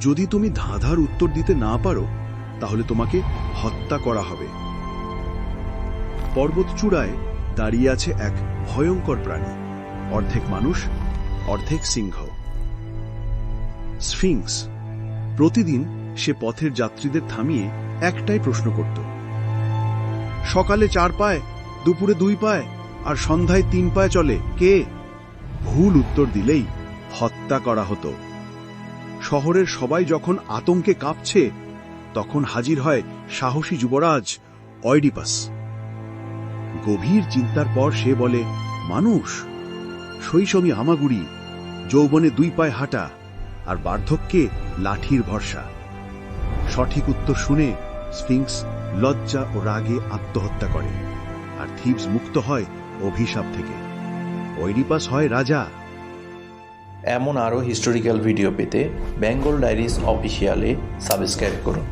যদি তুমি ধাঁধার উত্তর দিতে না পারো, তাহলে তোমাকে হত্যা করা হবে। পর্বত চূড়ায় দাঁড়িয়ে আছে এক ভয়ঙ্কর প্রাণী, অর্ধেক মানুষ, অর্ধেক সিংহ। স্ফিংস, প্রতিদিন সে পথের যাত্রীদের থামিয়ে একটাই প্রশ্ন করত। সকালে চার পায়, দুপুরে দুই পায়, আর সন্ধ্যায় তিন পায় চলে কে? ভুল উত্তর দিলেই হত্যা করা হতো। শহরের সবাই যখন আতঙ্কে কাঁপছে, তখন হাজির হয় সাহসী যুবরাজ অয়ডিপাস। গভীর চিন্তার পর সে বলে, মানুষ, শৈশবী হামাগুড়ি, যৌবনে দুই পায়ে হাঁটা আর বার্ধক্যে লাঠির ভরসা। সঠিক উত্তর শুনে স্ফিংস লজ্জা ও রাগে আত্মহত্যা করে আর থিবস মুক্ত হয় অভিশাপ থেকে। ওইডিপাস হয় রাজা এমন আরও হিস্টোরিক্যাল ভিডিও পেতে বেঙ্গল ডায়েরিজ অফিসিয়ালে সাবস্ক্রাইব করুন।